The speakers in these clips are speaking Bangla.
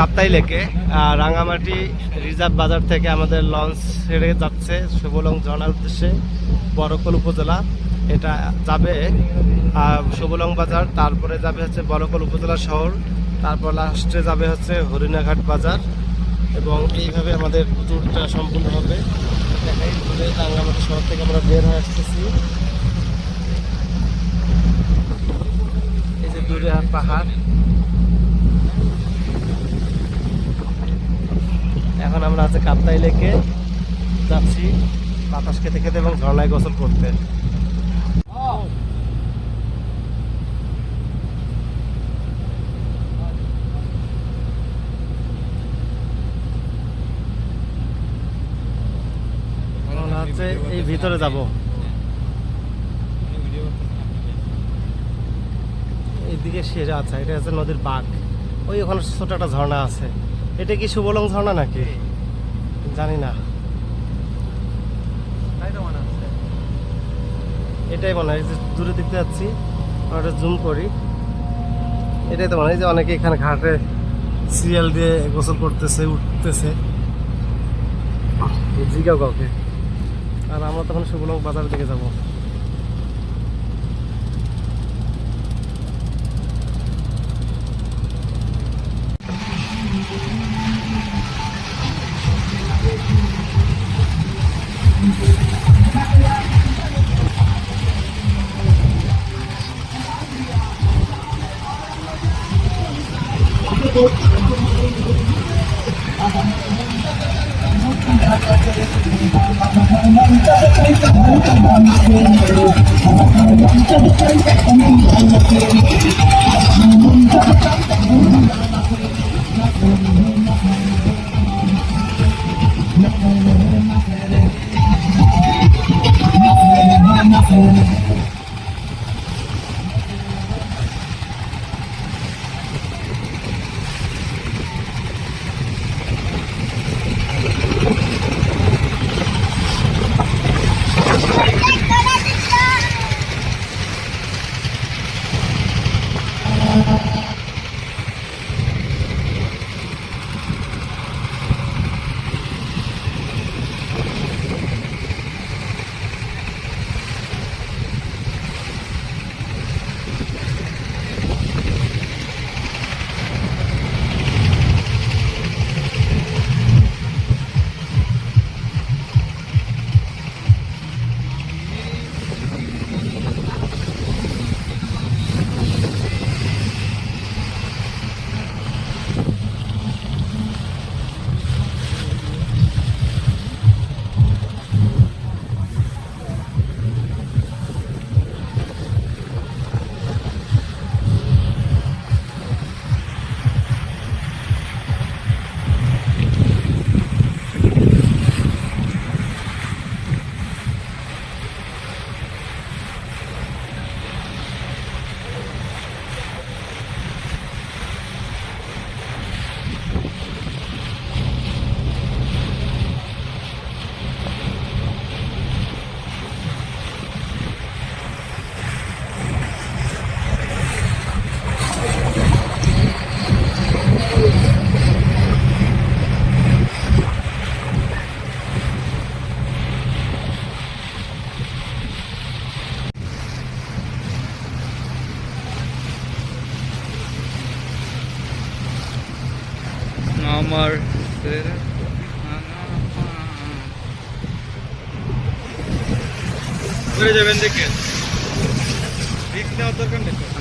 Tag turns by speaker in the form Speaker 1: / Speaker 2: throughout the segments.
Speaker 1: কাপ্তাই লেকে রাঙামাটি রিজার্ভ বাজার থেকে আমাদের লঞ্চ ছেড়ে যাচ্ছে সুবলং ঝর্ণার উদ্দেশ্যে বরকল উপজেলা। এটা যাবে সুবলং বাজার, তারপরে যাবে হচ্ছে বরকল উপজেলা শহর, তারপর লাস্টে যাবে হচ্ছে হরিণাঘাট বাজার, এবং এইভাবে আমাদের ট্যুরটা সম্পূর্ণ হবে। দেখাই দূরে রাঙ্গামাটি শহর থেকে আমরা বের হয়ে আসতেছি। এই যে দূরে পাহাড় এখন আমরা আছে কাপ্তাই লেকে। যাচ্ছি বাতাস খেতে খেতে এবং ঝর্ণায় গোসল করতে। এই ভিতরে যাব। এইদিকে সেরা আছে, এটা হচ্ছে নদীর বাঘ ওই ওখানে ছোট একটা ঝর্ণা আছে। এটা কি সুবলং ঝর্ণা নাকি? জানি না। এটাই মনে হয় যে দূরে দেখতে যাচ্ছি আমরা জুম করি। এটাই তো মনে হয় যে অনেকে এখানে ঘাটে সিরিয়াল দিয়ে গোসল করতেছে উঠতেছে। জিগাও কাউকে আর আমরা তখন সুবলং বাজারের দিকে যাব।
Speaker 2: আমার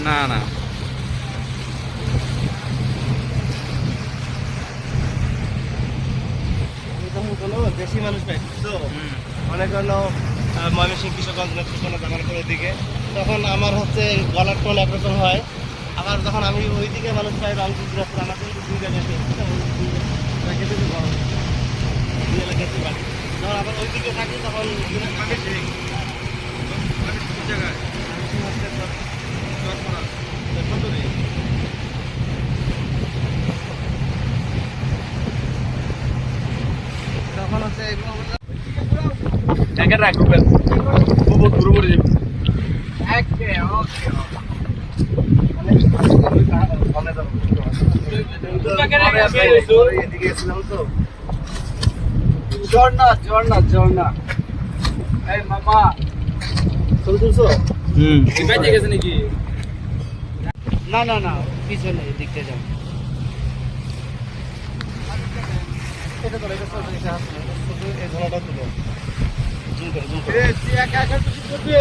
Speaker 2: না না।
Speaker 1: তখন দেশি মানুষ পাই তো অনেক হলো ময়মনসিংহ কিশোরগঞ্জ নেত্রকোনা জামালপুরের দিকে। তখন আমার হচ্ছে গলার টোন একরকম হয়। আবার যখন আমি ওই দিকে মানুষ পাই রংপুর দিনাজপুর আমার কিন্তু দুই জায়গায় খেতে তো গরম। দুই এলাকা খেতে পারি যখন আবার ওই দিকে থাকি তখন
Speaker 3: আমি ঠিক আমি ঠিক জায়গায় চটপড়া কত নেই
Speaker 1: তখন হচ্ছে
Speaker 3: বহুত দূরে যাবে
Speaker 1: তো
Speaker 2: ঝর্ণা ঝর্ণা ঝর্ণা। এই মামা
Speaker 1: তুলছো?
Speaker 2: হুম।
Speaker 3: গেছে নাকি?
Speaker 2: না না না পিছনে এদিকটা যাও।
Speaker 1: এটা তো এটা শুধু এই ধরাটা তুলো জুম করে জুম করে
Speaker 2: এ তুই একা একা কিছু করবি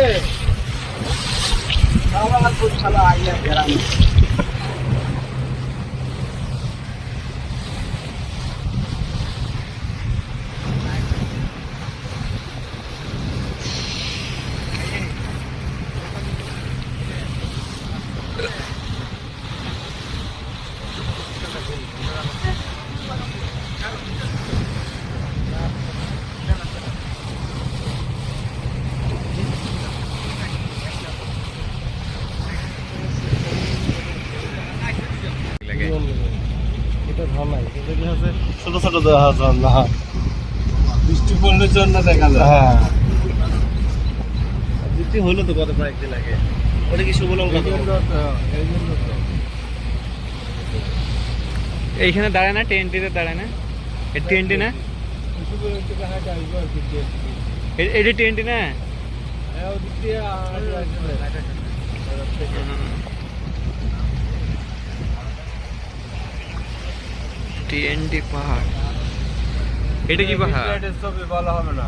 Speaker 2: আমার খুব শালা আইয়া বেড়ানো
Speaker 1: ঝর্ণাই হচ্ছে ছোট ছোট দেওয়া ঝর্ণা
Speaker 2: বৃষ্টি পড়লে ঝর্ণা দেখা যায়।
Speaker 1: হ্যাঁ। বৃষ্টি হলো তো কত কয়েকদিন আগে। ওটা কি শুভলঙ্কা
Speaker 3: এইখানে দাঁড়ায় না টেন্টিতে দাঁড়ায় না? এই টেন্টি না? এটা টেন্টি না? টিএনটি পাহাড়। এটা কি পাহাড়?
Speaker 2: ছবি ভালো হবে না।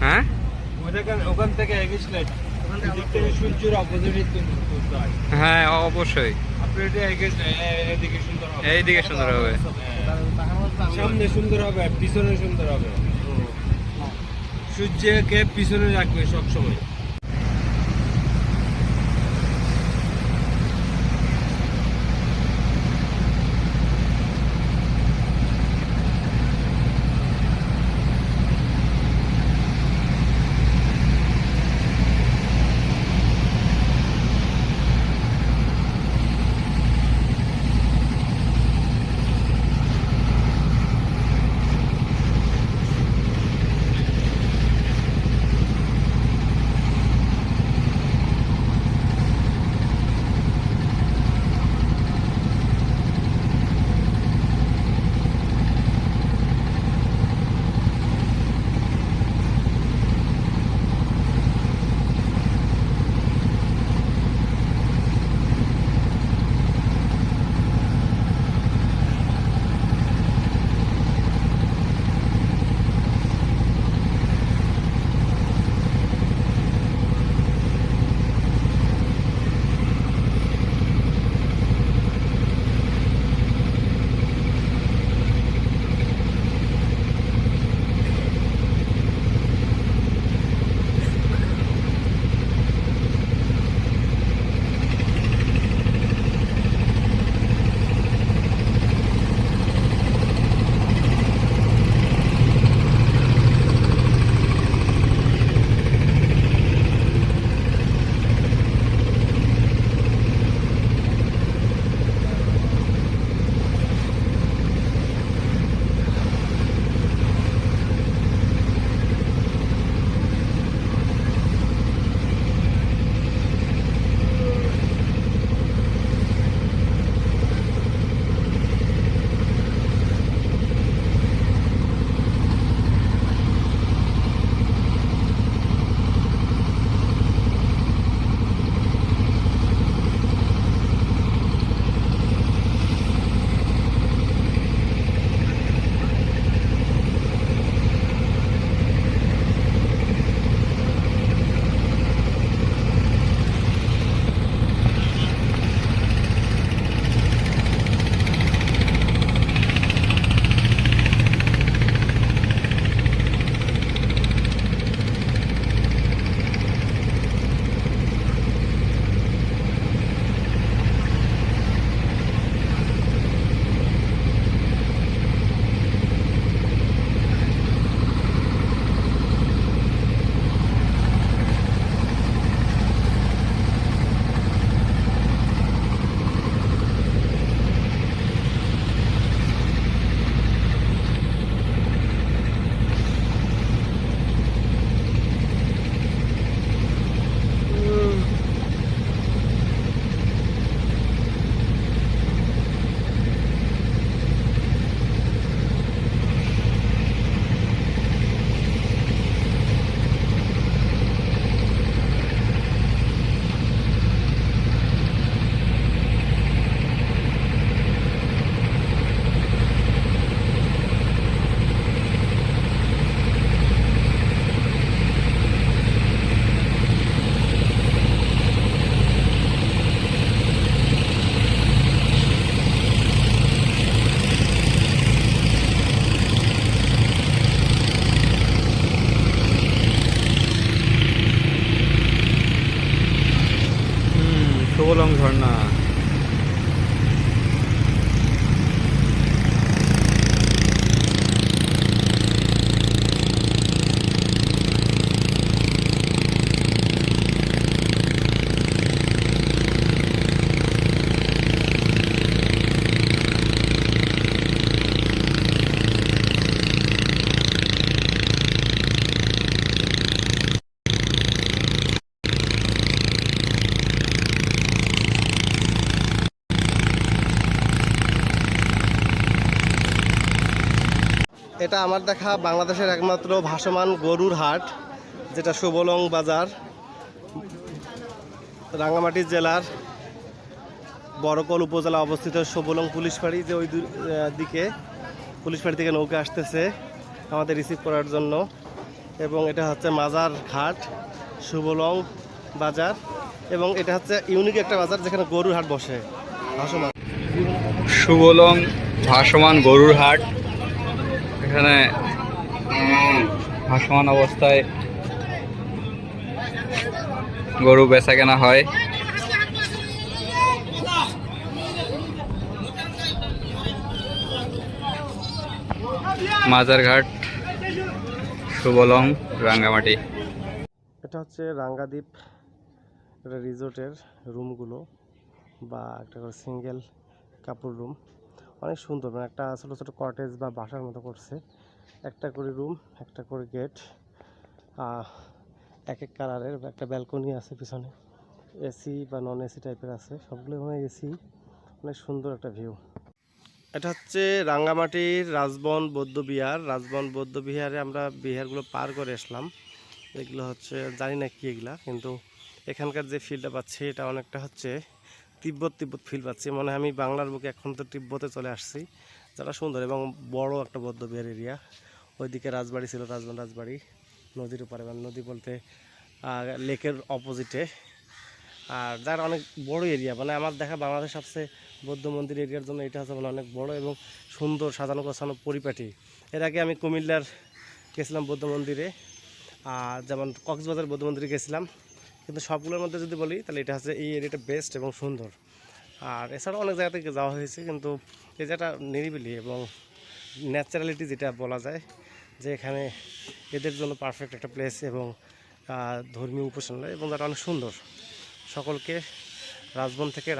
Speaker 3: হ্যাঁ?
Speaker 2: ওখান- ওখান থেকে এগিয়ে এদিক থেকে সূর্যের অপোজিটে হ্যাঁ।
Speaker 3: অবশ্যই।
Speaker 2: আপনি এটা এগিয়ে এদিকে সুন্দর
Speaker 3: এইদিকে সুন্দর হবে।
Speaker 2: সামনে সুন্দর হবে পিছনে সুন্দর হবে। সূর্যকে পিছনে রাখবে সবসময়।
Speaker 1: এটা আমার দেখা বাংলাদেশের একমাত্র ভাসমান গরুর হাট, যেটা সুবলং বাজার, রাঙ্গামাটি জেলার বড়কল উপজেলা অবস্থিত সুবলং পুলিশ ফাঁড়ি, যে ওই দিকে, পুলিশ ফাঁড়ি থেকে নৌকা আসতেছে আমাদের রিসিভ করার জন্য। এবং এটা হচ্ছে মাজার ঘাট, সুবলং বাজার, এবং এটা হচ্ছে ইউনিক একটা বাজার যেখানে গরুর হাট বসে, ভাসমান।
Speaker 4: সুবলং ভাসমান গরুর হাট এখানে ভাসমান অবস্থায় গরু বেচা কেনা হয়। মাজারঘাট, সুবলং, রাঙ্গামাটি।
Speaker 1: এটা হচ্ছে রাঙ্গাদ্বীপ রিসোর্টের রুমগুলো বা একটা করে সিঙ্গেল কাপড় রুম। অনেক সুন্দর মানে একটা ছোটো ছোটো কটেজ বা বাসার মতো করছে। একটা করে রুম একটা করে গেট এক এক কালারের একটা ব্যালকনি আছে পিছনে। এসি বা নন এসি টাইপের আছে, সবগুলো মানে এসি অনেক সুন্দর একটা ভিউ এটা হচ্ছে রাঙ্গামাটির রাজবন বৌদ্ধ বিহার। রাজবন বৌদ্ধ বিহারে আমরা বিহারগুলো পার করে আসলাম। এগুলো হচ্ছে, জানি না কি এগুলা, কিন্তু এখানকার যে ফিলটা পাচ্ছি, এটা অনেকটা হচ্ছে তিব্বত তিব্বত ফিল পাচ্ছি। মনে আমি বাংলার বুকে এখন তো তিব্বতে চলে আসছি। যারা সুন্দর এবং বড় একটা বৌদ্ধ বিহার এরিয়া ওইদিকে রাজবাড়ি ছিল রাজবন রাজবাড়ি, নদীর উপরে মানে নদী বলতে লেকের অপোজিটে আর যার অনেক বড় এরিয়া মানে আমার দেখা বাংলাদেশ সবচেয়ে বৌদ্ধ মন্দির এরিয়ার জন্য এটা হচ্ছে মানে অনেক বড় এবং সুন্দর সাজানো গোছানো পরিপাটি। এর আগে আমি কুমিল্লার গেছিলাম বৌদ্ধ মন্দিরে আর যেমন কক্সবাজার বৌদ্ধ মন্দিরে গেছিলাম। কিন্তু সবগুলোর মধ্যে যদি বলি, তাহলে এটা হচ্ছে এই এরিয়াটা বেস্ট এবং সুন্দর। আর এছাড়াও অনেক জায়গা থেকে যাওয়া হয়েছে, কিন্তু এই জায়গাটা নিরিবিলি এবং ন্যাচারালিটি যেটা বলা যায়, যে এখানে এদের জন্য পারফেক্ট একটা প্লেস এবং ধর্মীয় উপাসনালয় এবং যারা অনেক সুন্দর। সকলকে রাজবন থেকে